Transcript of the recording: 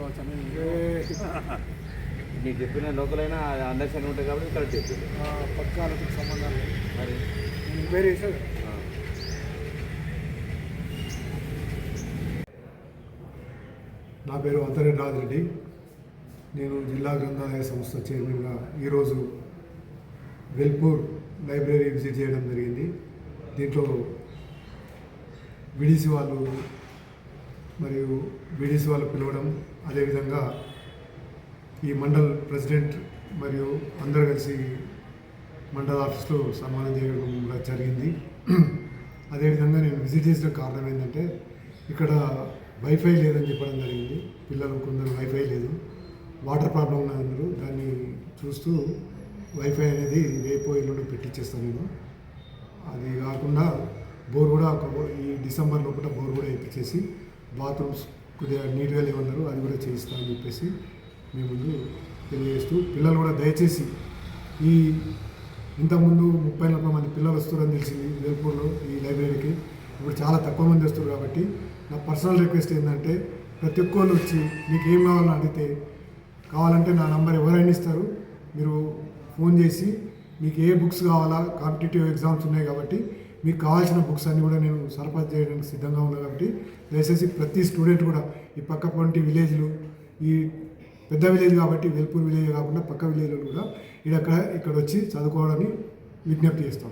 కావచ్చు అని నీకు చెప్పిన లోకల్ అయినా అండర్స్టాండ్ ఉంటుంది కాబట్టి కరెక్ట్ చెప్పింది పథకాలకు సంబంధం లేదు మరి? ఎంక్వైరీ ఆ. నా పేరు అంతరెడ్డి రాజిరెడ్డి. నేను జిల్లా గ్రంథాలయ సంస్థ చైర్మన్గా ఈరోజు వెల్పూర్ లైబ్రరీ విజిట్ చేయడం జరిగింది. దీంట్లో విడిసి వాళ్ళు మరియు బీడీసీ వాళ్ళు పిలవడం అదేవిధంగా ఈ మండల్ ప్రెసిడెంట్ మరియు అందరు కలిసి మండల ఆఫీస్లో సన్మానం చేయడం జరిగింది. అదేవిధంగా నేను విజిట్ చేసిన కారణం ఏంటంటే ఇక్కడ వైఫై లేదని చెప్పడం జరిగింది. పిల్లలు కొందరు వైఫై లేదు. వాటర్ ప్రాబ్లం ఉన్నదన్నారు దాన్ని చూస్తూ వైఫై అనేది రేపు ఎల్లుండి పెట్టించేస్తాను నేను. అది కాకుండా బోర్ కూడా ఈ డిసెంబర్ లోపల బోర్ కూడా ఇప్పించేసి బాత్రూమ్స్ కొద్దిగా నీట్గా లేవన్నారు అది కూడా చేయిస్తామని చెప్పేసి మీ ముందు తెలియజేస్తూ పిల్లలు కూడా దయచేసి ఈ ఇంతకుముందు ముప్పై నలభై మంది పిల్లలు వస్తారని తెలిసింది వేల్పూర్లో ఈ లైబ్రరీకి. ఇప్పుడు చాలా తక్కువ మంది వస్తారు కాబట్టి నా పర్సనల్ రిక్వెస్ట్ ఏంటంటే ప్రతి ఒక్కళ్ళు వచ్చి మీకు ఏం కావాలని అడిగితే కావాలంటే నా నంబర్ ఎవరైనా ఇస్తారు మీరు ఫోన్ చేసి మీకు ఏ బుక్స్ కావాలా కాంపిటేటివ్ ఎగ్జామ్స్ ఉన్నాయి కాబట్టి మీకు కావాల్సిన బుక్స్ అన్నీ కూడా నేను సరఫరా చేయడానికి సిద్ధంగా ఉన్నా కాబట్టి దయచేసి ప్రతి స్టూడెంట్ కూడా ఈ పక్క పంటి విలేజ్లు ఈ పెద్ద విలేజ్ కాబట్టి వెల్పూర్ విలేజ్ కాకుండా పక్క విలేజ్లో కూడా ఇక్కడ ఇక్కడ వచ్చి చదువుకోవడానికి విజ్ఞప్తి చేస్తాం.